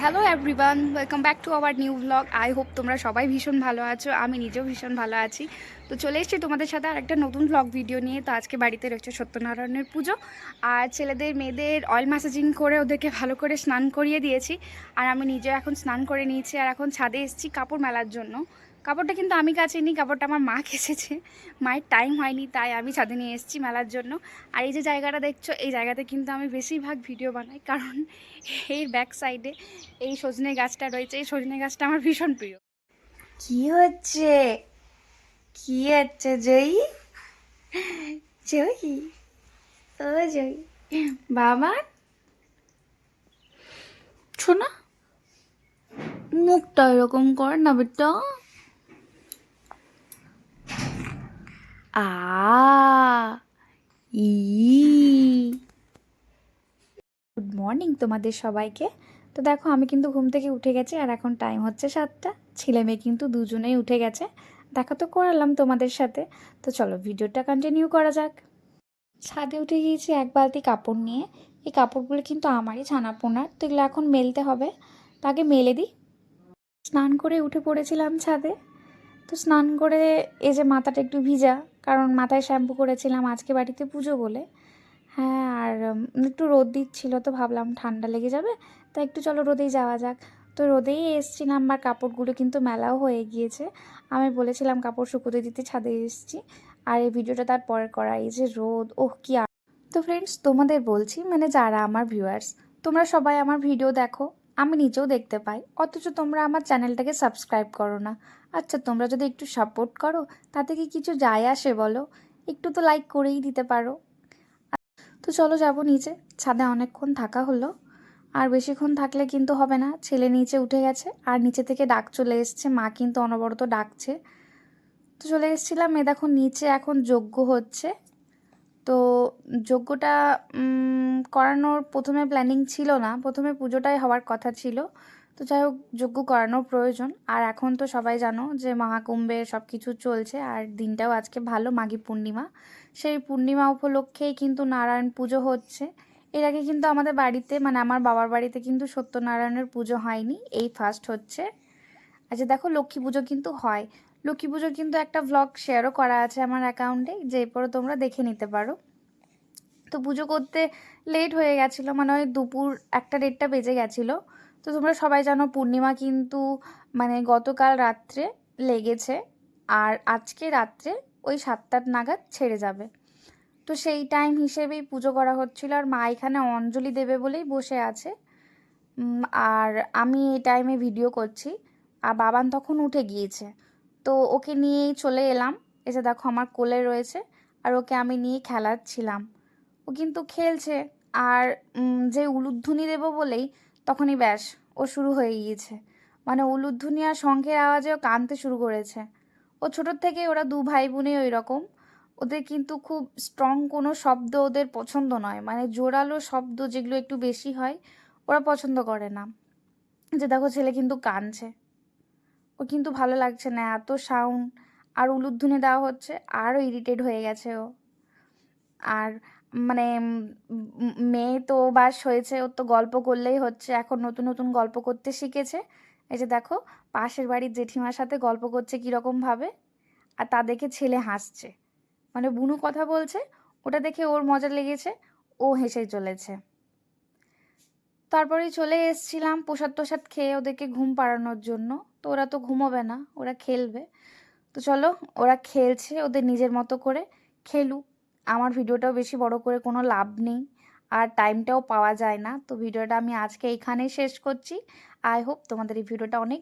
Hello everyone welcome back to our new blog I hope তোমরা সবাই ভীষণ ভালো আছো, আমি নিজেও ভীষণ ভালো আছি। তো চলে এসেছি তোমাদের সাথে আর একটা নতুন ব্লগ ভিডিও নিয়ে। তো আজকে বাড়িতে রয়েছে সত্যনারায়ণের পুজো। আর ছেলেদের মেয়েদের অয়েল ম্যাসাজিং করে ওদেরকে ভালো করে স্নান করিয়ে দিয়েছি। আর আমি নিজেও এখন স্নান করে নিয়েছি, আর এখন ছাদে এসেছি কাপড় মেলার জন্য। কাপড়টা কিন্তু আমি কাছে নিই কাপড়টা আমার মা কেসেছে মায়ের টাইম হয়নি, তাই আমি ছাদে নিয়ে এসেছি মেলার জন্য। আর এই যে জায়গাটা দেখছ, এই জায়গাতে কিন্তু আমি বেশিরভাগ ভিডিও বানাই, কারণ এই ব্যাক সাইডে এই সজনে গাছটা রয়েছে, এই সজনে গাছটা আমার ভীষণ প্রিয়। কি হচ্ছে? কি হচ্ছে, জয়ী? জয়ী? ও জয়ী। বাবা? শোনা, মুখটা এরকম কর না বেটা। আ ই গুড মর্নিং তোমাদের সবাইকে। তো দেখো, আমি কিন্তু ঘুম থেকে উঠে গেছি আর এখন টাইম হচ্ছে সাতটা। ছেলে মেয়ে কিন্তু দুজনেই উঠে গেছে। দেখা তো, করালাম তোমাদের সাথে। তো চলো ভিডিওটা কন্টিনিউ করা যাক। ছাদে উঠে গিয়েছি এক বালতি কাপড় নিয়ে। এই কাপড়গুলো কিন্তু আমারই ছানা পোনার তো এগুলো এখন মেলতে হবে। তাকে মেলে দিই। স্নান করে উঠে পড়েছিলাম ছাদে। তো স্নান করে এই যে মাথাটা একটু ভিজা, কারণ মাথায় শ্যাম্পু করেছিলাম, আজকে বাড়িতে পুজো বলে। হ্যাঁ আর একটু রোদ দিচ্ছিল, তো ভাবলাম ঠান্ডা লেগে যাবে, তা একটু চলো রোদেই যাওয়া যাক। তো রোদেই এসছিলাম আমার কাপড়গুলো কিন্তু মেলাও হয়ে গিয়েছে। আমি বলেছিলাম কাপড় শুকোতে দিতে ছাদে এসেছি, আর এই ভিডিওটা তার পরে করা, এই যে রোদ, ওহ, কি আর। তো ফ্রেন্ডস তোমাদের বলছি মানে যারা আমার ভিউয়ার্স তোমরা সবাই আমার ভিডিও দেখো, আমি নিজেও দেখতে পাই, অথচ তোমরা আমার চ্যানেলটাকে সাবস্ক্রাইব করো না। আচ্ছা তোমরা যদি একটু সাপোর্ট করো, তাতে কি কিছু যায় আসে বলো? একটু তো লাইক করেই দিতে পারো। তো চলো যাব নিচে, ছাদে অনেকক্ষণ থাকা হলো। আর বেশিক্ষণ থাকলে কিন্তু হবে না, ছেলে নিচে উঠে গেছে। আর নিচে থেকে ডাক চলে এসছে, মা কিন্তু অনবরত ডাকছে। তো চলে এসেছিলাম, এ দেখো নিচে এখন যজ্ঞ হচ্ছে। তো যজ্ঞটা করানোর প্রথমে প্ল্যানিং ছিল না, প্রথমে পুজোটাই হওয়ার কথা ছিল। তো যাই হোক, যজ্ঞ করানোর প্রয়োজন। আর এখন তো সবাই জানো যে মহাকুম্ভে সব কিছু চলছে, আর দিনটাও আজকে ভালো, মাঘী পূর্ণিমা। সেই পূর্ণিমা উপলক্ষেই কিন্তু নারায়ণ পুজো হচ্ছে। এর আগে কিন্তু আমাদের বাড়িতে মানে আমার বাবার বাড়িতে কিন্তু সত্যনারায়ণের পুজো হয়নি, এই ফার্স্ট হচ্ছে। আচ্ছা দেখো লক্ষ্মী পুজো কিন্তু হয়। লক্ষ্মী পুজোর কিন্তু একটা ভ্লগ শেয়ারও করা আছে আমার অ্যাকাউন্টে যে পরে তোমরা দেখে নিতে পারো। তো পুজো করতে লেট হয়ে গেছিল মানে ওই দুপুর একটা দেড়টা বেজে গেছিল। তো তোমরা সবাই জানো পূর্ণিমা কিন্তু মানে গতকাল রাত্রে লেগেছে আর আজকে রাত্রে ওই সাতটার নাগাদ ছেড়ে যাবে। তো সেই টাইম হিসেবেই পুজো করা হচ্ছিল আর মা এখানে অঞ্জলি দেবে বলেই বসে আছে। আর আমি এই টাইমে ভিডিও করছি আর বাবান তখন উঠে গিয়েছে। তো ওকে নিয়েই চলে এলাম। এসে দেখো আমার কোলে রয়েছে আর ওকে আমি নিয়ে খেলাচ্ছিলাম। ও কিন্তু খেলছে আর যে উলুধ্বনি দেবো বলেই তখনই ব্যাস, ও শুরু হয়ে গিয়েছে। মানে উলুধ্বনি আর শঙ্খের আওয়াজে ও কাঁদতে শুরু করেছে। ও ছোটোর থেকে ওরা দু ভাই বোনে ওই রকম ওদের কিন্তু খুব স্ট্রং কোনো শব্দ ওদের পছন্দ নয়। মানে জোরালো শব্দ যেগুলো একটু বেশি হয়, ওরা পছন্দ করে না। যে দেখো ছেলে কিন্তু কাঁদছে ও কিন্তু ভালো লাগছে না, এত সাউন্ড আর উলুধ্বনি দেওয়া হচ্ছে আরও ইরিটেট হয়ে গেছে ও। আর মানে মেয়ে তো বাস হয়েছে ওর তো গল্প করলেই হচ্ছে, এখন নতুন নতুন গল্প করতে শিখেছে। এই যে দেখো, পাশের বাড়ির জেঠিমার সাথে গল্প করছে কীরকমভাবে আর তা দেখে ছেলে হাসছে। মানে বুনু কথা বলছে, ওটা দেখে ওর মজা লেগেছে, ও হেসে চলেছে। তারপরেই চলে এসেছিলাম প্রসাদ তোসাদ খেয়ে ওদেরকে ঘুম পাড়ানোর জন্য। তো ওরা তো ঘুমোবে না, ওরা খেলবে। তো চলো, ওরা খেলছে ওদের নিজের মতো করে, খেলুক। আমার ভিডিওটাও বেশি বড় করে কোনো লাভ নেই, আর টাইমটাও পাওয়া যায় না। তো ভিডিওটা আমি আজকে এখানেই শেষ করছি। আই হোপ তোমাদের এই ভিডিওটা অনেক